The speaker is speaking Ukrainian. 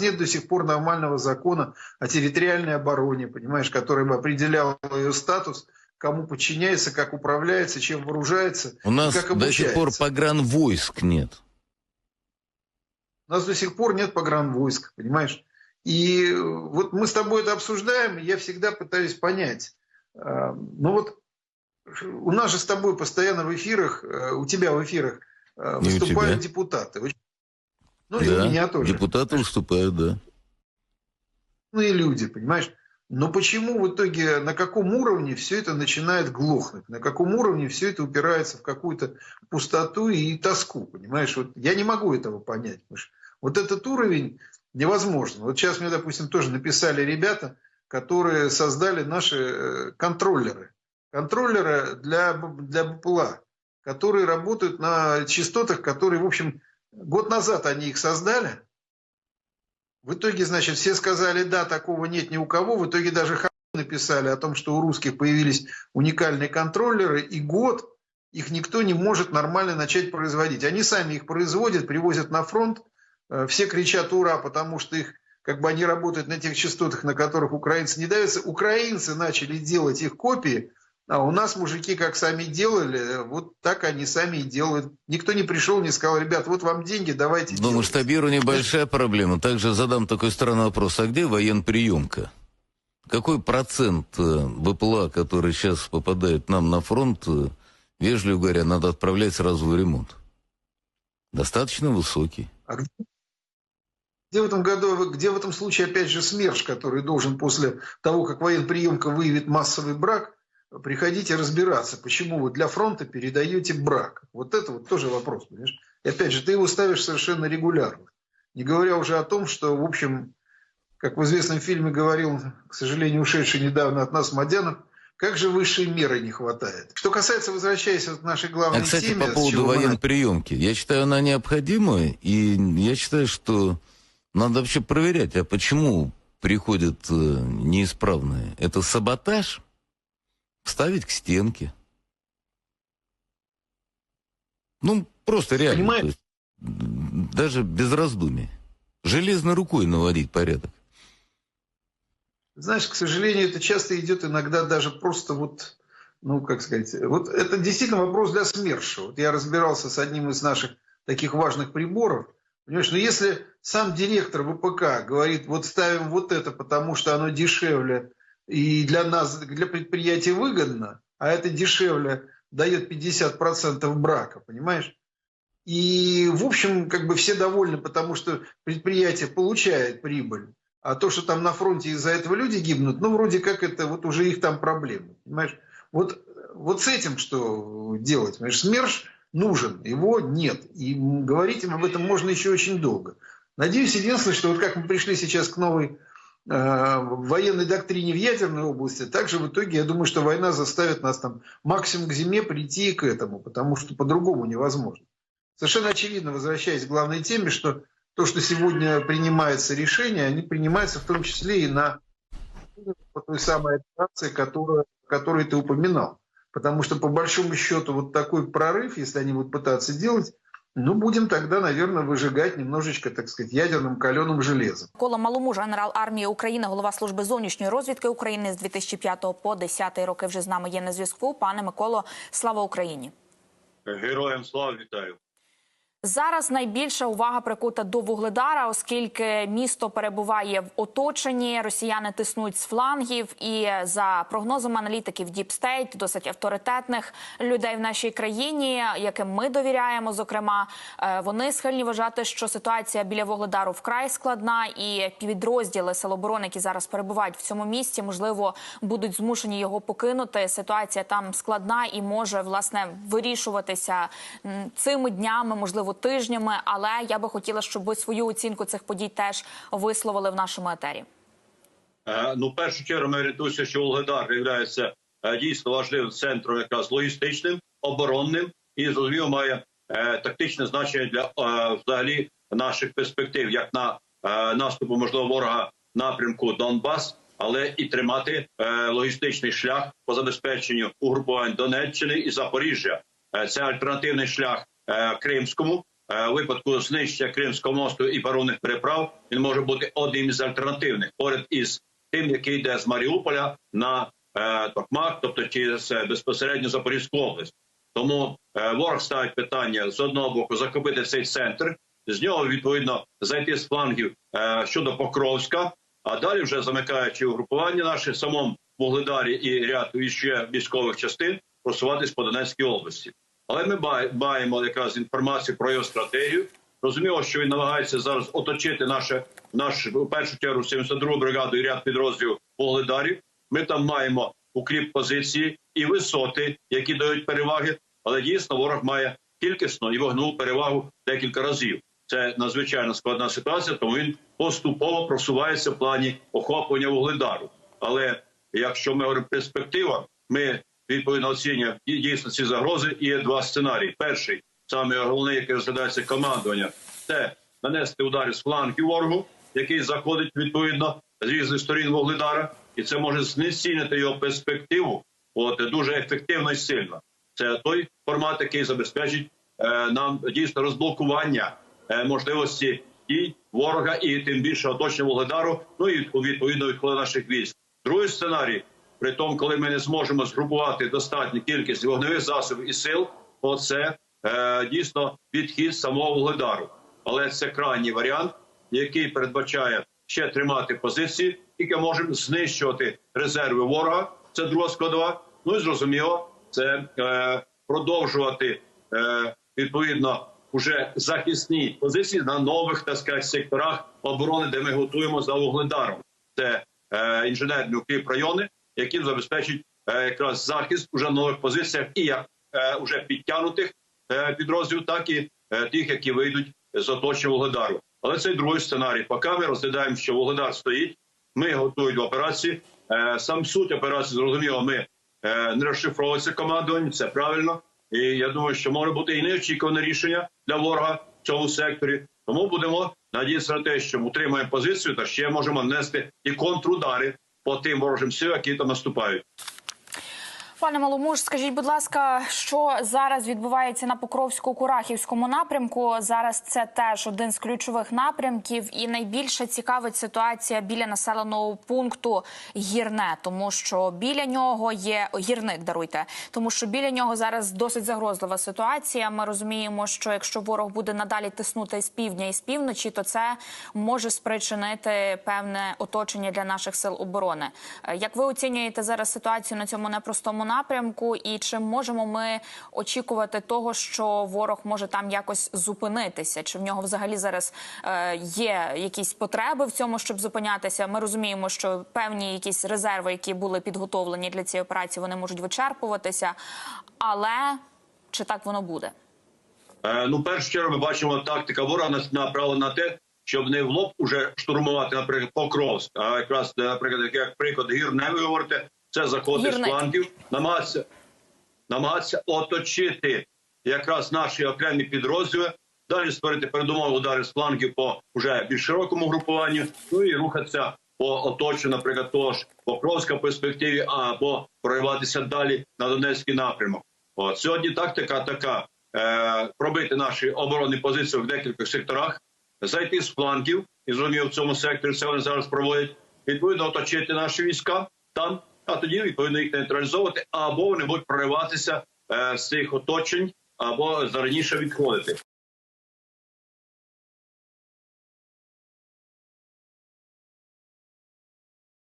нет до сих пор нормального закона о территориальной обороне, понимаешь, который бы определял ее статус, кому подчиняется, как управляется, чем вооружается, У нас как до сих пор погранвойск нет. У нас до сих пор нет погранвойск, понимаешь? И э, вот мы с тобой это обсуждаем, и я всегда пытаюсь понять. э, Ну вот у нас же с тобой постоянно в эфирах, э, у тебя в эфирах выступают депутаты. Очень- Ну и да, у меня тоже. депутаты выступают, да. Ну и люди, понимаешь? Но почему в итоге, на каком уровне все это начинает глохнуть? На каком уровне все это упирается в какую-то пустоту и тоску, понимаешь? Вот я не могу этого понять. Вот этот уровень невозможно. Вот сейчас мне, допустим, тоже написали ребята, которые создали наши э, контроллеры. Контроллеры для, для БПЛА, которые работают на частотах, которые, в общем, год назад они их создали, в итоге, значит, все сказали, да, такого нет ни у кого. В итоге даже написали о том, что у русских появились уникальные контроллеры, и год их никто не может нормально начать производить. Они сами их производят, привозят на фронт, Э, все кричат «Ура!», потому что их как бы они работают на тех частотах, на которых украинцы не давятся. Украинцы начали делать их копии, а у нас мужики как сами делали, вот так они сами и делают. Никто не пришел, не сказал, ребят, вот вам деньги, давайте Но делайте». масштабирование большая проблема. Также задам такой странный вопрос. А где военприемка? Какой процент э, БПЛА, который сейчас попадает нам на фронт, э, вежливо говоря, надо отправлять сразу в ремонт? Достаточно высокий. А где, где в этом году, где в этом случае опять же СМЕРШ, который должен после того, как военприемка выявит массовый брак, приходить и разбираться, почему вы для фронта передаете брак. Вот это вот тоже вопрос, понимаешь? И опять же, ты его ставишь совершенно регулярно. Не говоря уже о том, что, в общем, как в известном фильме говорил, к сожалению, ушедший недавно от нас Мадянов, как же высшей меры не хватает. Что касается, возвращаясь к нашей главной А, кстати, теме... по поводу чего мы военприемки. Я считаю, она необходима, и я считаю, что надо вообще проверять, а почему приходят э, неисправные. Это саботаж? Ставить к стенке. Ну, просто реально. Понимаешь? есть, даже без раздумий. Железной рукой наводить порядок. Знаешь, к сожалению, это часто идет иногда даже просто вот, ну, как сказать, вот это действительно вопрос для СМЕРШа. Вот я разбирался с одним из наших таких важных приборов. Понимаешь, но если сам директор ВПК говорит, вот ставим вот это, потому что оно дешевле и для нас, для предприятия выгодно, а это дешевле дает 50% брака, понимаешь? И, в общем, как бы все довольны, потому что предприятие получает прибыль. А то, что там на фронте из-за этого люди гибнут, ну, вроде как это вот уже их там проблемы. Понимаешь? Вот, вот с этим что делать? Понимаешь, СМЕРШ нужен, его нет. И говорить им об этом можно еще очень долго. Надеюсь, единственное, что вот как мы пришли сейчас к новой э, военной доктрине в ядерной области, также в итоге, я думаю, что война заставит нас там максимум к зиме прийти к этому, потому что по-другому невозможно. Совершенно очевидно, возвращаясь к главной теме, что то, что сегодня принимается решение, они принимаются в том числе и на той самой операции, которую, которую ты упоминал. Потому что, по большому счету, вот такой прорыв, если они будут пытаться делать, ну, будем тогда, наверное, выжигать немножечко, так сказать, ядерным каленым железом. Микола Маломуж, генерал армії України, голова служби зовнішньої розвідки України з 2005 по 10 роки вже з нами є на зв'язку. Пане Миколо, слава Україні! Героям слава вітаю. Зараз найбільша увага прикута до Вугледара, оскільки місто перебуває в оточенні. Росіяни тиснуть з флангів, і за прогнозами аналітиків State, досить авторитетних людей в нашій країні, яким ми довіряємо, зокрема, е, вони схильні вважати, що ситуація біля Вугледару вкрай складна, і підрозділи Сил оборони, які зараз перебувають в цьому місті, можливо, будуть змушені його покинути. Ситуація там складна і може власне вирішуватися цими днями, можливо, тижнями. Але я би хотіла, щоб ви свою оцінку цих подій теж висловили в нашому етері. Е, Ну, в першу чергу ми орієнтуємося, що Волгодар є дійсно важливим центром, якраз логістичним, оборонним і зрозуміло має е, тактичне значення для е, взагалі наших перспектив, як на е, наступу можливо ворога напрямку Донбас, але і тримати е, логістичний шлях по забезпеченню угрупувань Донеччини і Запоріжжя. Е, це альтернативний шлях е, Кримському, е, у випадку знищення Кримського мосту і паромних переправ він може бути одним із альтернативних поряд із тим, який йде з Маріуполя на е, Токмак, тобто через е, безпосередньо Запорізьку область. Тому е, ворог ставить питання з одного боку захопити цей центр, з нього відповідно зайти з флангів е, щодо Покровська, а далі вже замикаючи угрупування наше в самому Вугледарі і ряд ще військових частин просуватись по Донецькій області. Але ми має- маємо якраз інформацію про його стратегію. Розуміло, що він намагається зараз оточити наше наш першу чергу 72-гу бригаду і ряд підрозділів Вугледарів. Ми там маємо укріп позиції і висоти, які дають переваги. Але дійсно ворог має кількісно і вогневу перевагу декілька разів. Це надзвичайно складна ситуація, тому він поступово просувається в плані охоплення вугледару. Але якщо ми говоримо перспектива, ми відповідно оцінюємо і дійсно ці загрози. І є два сценарії. Перший саме головний, який розглядається командування, це нанести удари з флангів ворогу, який заходить відповідно з різних сторін вугледара, і це може знецінити його перспективу. От дуже ефективно і сильно. Це той формат, який забезпечить е, нам дійсно розблокування е, можливості дій ворога і тим більше оточення вугледару. Ну і відповідно відходу наших військ. Другий сценарій, при тому, коли ми не зможемо згрупувати достатню кількість вогневих засобів і сил, то це е, дійсно відхід самого вугледару. Але це крайній варіант, який передбачає ще тримати позиції, тільки можемо знищувати резерви ворога. Це друга складова. Ну і зрозуміло, це е, продовжувати е, відповідно уже захисні позиції на нових так сказати, секторах оборони, де ми готуємо за вугледаром. Це е, інженерні укріп райони, які забезпечать е, якраз захист уже на нових позиціях, і як е, уже підтягнутих е, підрозділів, так і тих, які вийдуть з оточення вугледару. Але це другий сценарій. Поки ми розглядаємо, що вугледар стоїть, ми готуємо операції. Сам суть операції зрозуміло, ми не розшифровується командуванням, це правильно. І я думаю, що може бути і неочікуване рішення для ворога в цьому секторі. Тому будемо надіятися на те, що утримаємо позицію та ще можемо нести і контрудари по тим ворожим силам, які там наступають. Пане Маломуж, скажіть, будь ласка, що зараз відбувається на Покровсько-Курахівському напрямку? Зараз це теж один з ключових напрямків, і найбільше цікавить ситуація біля населеного пункту Гірне, тому що біля нього є гірник. Даруйте, тому що біля нього зараз досить загрозлива ситуація. Ми розуміємо, що якщо ворог буде надалі тиснути з півдня і з півночі, то це може спричинити певне оточення для наших сил оборони. Е, Як ви оцінюєте зараз ситуацію на цьому непростому напрямку, і чи можемо ми очікувати того, що ворог може там якось зупинитися? Чи в нього взагалі зараз е, є якісь потреби в цьому, щоб зупинятися? Ми розуміємо, що певні якісь резерви, які були підготовлені для цієї операції, вони можуть вичерпуватися, але чи так воно буде? Е, ну, в першу чергу, ми бачимо, тактика ворога направлена на те, щоб не в лоб уже штурмувати, наприклад, Покровськ, а якраз, наприклад, як- приклад гірне, ви говорите, це заходить з флангів, намагатися, намагатися оточити якраз наші окремі підрозділи, далі створити передумови удари з флангів по вже більш широкому групуванню, ну і рухатися по оточенню, наприклад, того ж Покровська перспективі, або прориватися далі на Донецький напрямок. От. Сьогодні тактика така: е, пробити наші оборонні позиції в декількох секторах, зайти з флангів, і зрозуміло, в цьому секторі це вони зараз проводять. Відповідно, оточити наші війська там, а тоді відповідно їх нейтралізовувати, або вони будуть прориватися е, з цих оточень, або зараніше відходити.